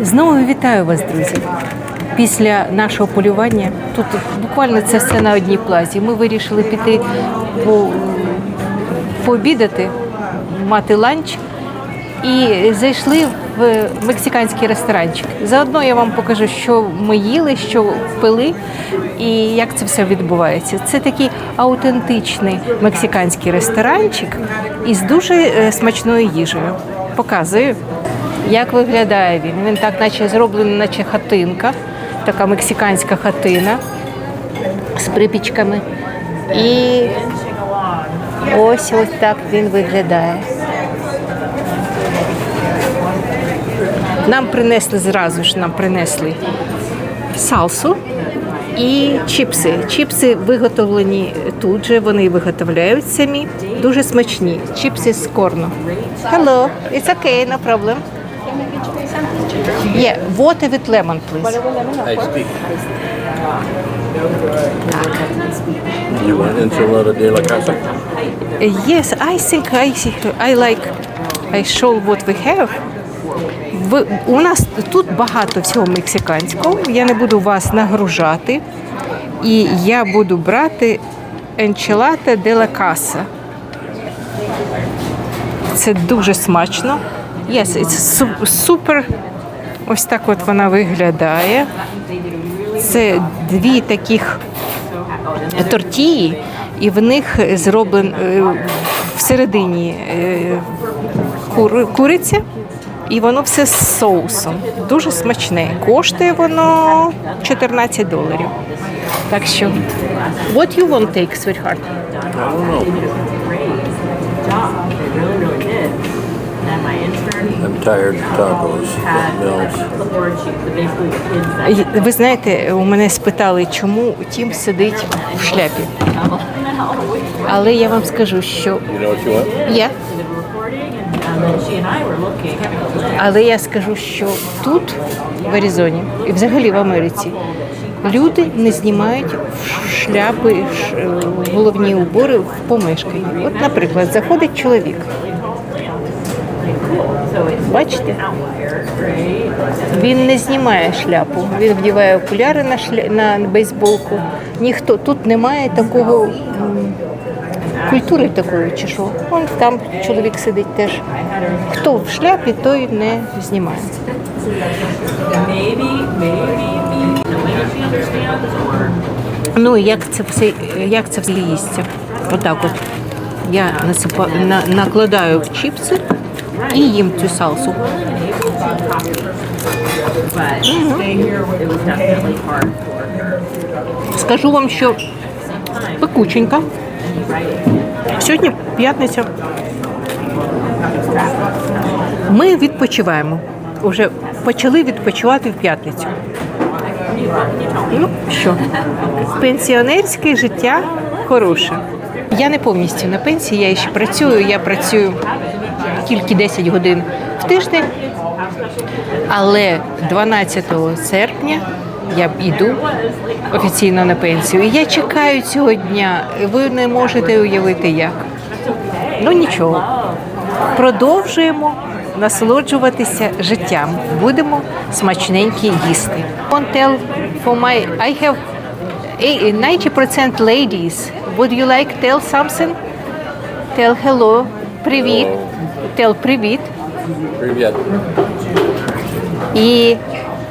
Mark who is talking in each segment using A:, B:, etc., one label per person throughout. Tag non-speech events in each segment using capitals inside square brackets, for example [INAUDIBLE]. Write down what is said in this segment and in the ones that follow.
A: Знову вітаю вас, друзі. Після нашого полювання тут буквально це все на одній плазі. Ми вирішили піти по, пообідати, мати ланч і зайшли в мексиканський ресторанчик. Заодно я вам покажу, що ми їли, що пили і як це все відбувається. Це такий аутентичний мексиканський ресторанчик із дуже е, смачною їжею. Показую. Як виглядає він? Він так, наче зроблений, наче хатинка, така мексиканська хатина з припічками. І ось ось так він виглядає. Нам принесли зразу ж нам принесли салсу і чіпси. Чіпси виготовлені тут же, вони виготовляють самі. Дуже смачні. Чіпси з корну. Hello, it's okay, no problem. Yeah, water with lemon, please.
B: I speak. You want enchilada de la casa?
A: Yes, I think I, I like I show what we have. Ви, у нас тут багато всього мексиканського. Я не буду вас нагружати. І я буду брати enchilada de la casa. Це дуже смачно. Yes, it's super. Ось так от вона виглядає. Це дві таких тортії, і в них зроблен е, всередині е, кури- куриця, і воно все з соусом. Дуже смачне. Коштує воно 14 доларів. Так що, what you want take, sweetheart?
B: I don't know.
C: And my intern
B: I'm tired of tacos
C: had kids that
A: Ви знаєте, у мене спитали, чому Тім сидить в шляпі. Але я вам скажу, що
B: You know what you want?
A: є.
C: did a recording, and, and then she and I were looking at the list.
A: Але я скажу, що тут, в Аризоні, і взагалі в Америці, люди не знімають шляпи, ш- е, головні убори в помешканні. От, наприклад, заходить чоловік. Бачите? Він не знімає шляпу, він вдіває окуляри на шля... на бейсболку. Ніхто тут немає такого культури такої, чи що. Вон там чоловік сидить теж. Хто в шляпі, той не знімає. Ну як це все, як це все їсться? Отак от. Я насипа, на, накладаю в чіпси і їм цю салсу. Скажу вам, що пекученька. Сьогодні п'ятниця. Ми відпочиваємо. Уже почали відпочивати в п'ятницю. Ну що, пенсіонерське життя хороше. Я не повністю на пенсії, я ще працюю. Я працюю тільки 10 годин в тиждень. Але 12 серпня я йду офіційно на пенсію. І я чекаю цього дня. Ви не можете уявити як. Ну нічого. Продовжуємо насолоджуватися життям. Будемо смачненькі їсти. I have a- 90% ladies. Would you like tell something? Tell hello. Привіт. Tell привіт.
B: Привет.
A: І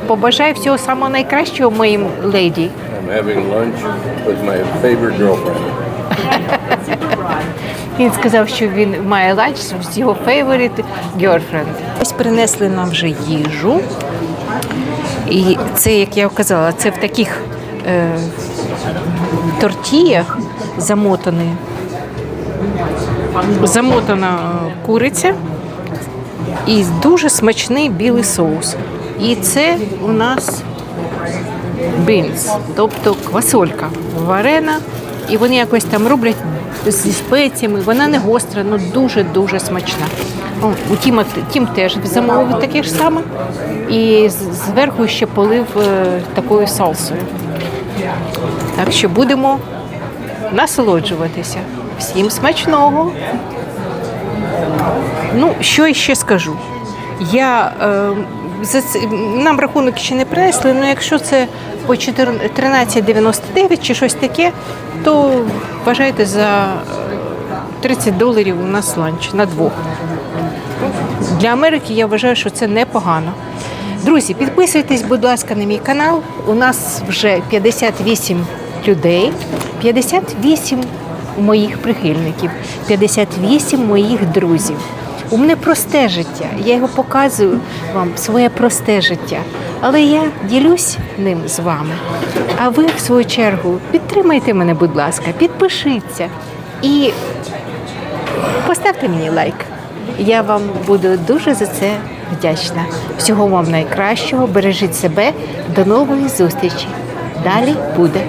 A: побажаю всього самого найкращого моїм леді.
B: I'm having lunch with my favorite girlfriend. [LAUGHS]
A: Він сказав, що він має ланч з його favorite girlfriend. Ось принесли нам вже їжу. І це, як я казала, це в таких е, тортіях замотані. Замотана куриця і дуже смачний білий соус. І це у нас бінс, тобто квасолька варена, і вони якось там роблять зі спеціями. Вона не гостра, але дуже-дуже смачна. О, у Тіма Тім теж замовив таке ж саме. І зверху ще полив е, такою салсою. Так що будемо насолоджуватися. Всім смачного. Ну, що ще скажу? Я е, за це- нам рахунок ще не принесли, але якщо це по 13,99 чи щось таке, то вважайте за 30 доларів у нас ланч на двох. Для Америки я вважаю, що це непогано. Друзі, підписуйтесь, будь ласка, на мій канал. У нас вже 58 людей, 58 моїх прихильників, 58 моїх друзів. У мене просте життя. Я його показую вам своє просте життя. Але я ділюсь ним з вами. А ви, в свою чергу, підтримайте мене, будь ласка, підпишіться і Поставте мені лайк. Я вам буду дуже за це вдячна. Всього вам найкращого. Бережіть себе. До нової зустрічі. Далі буде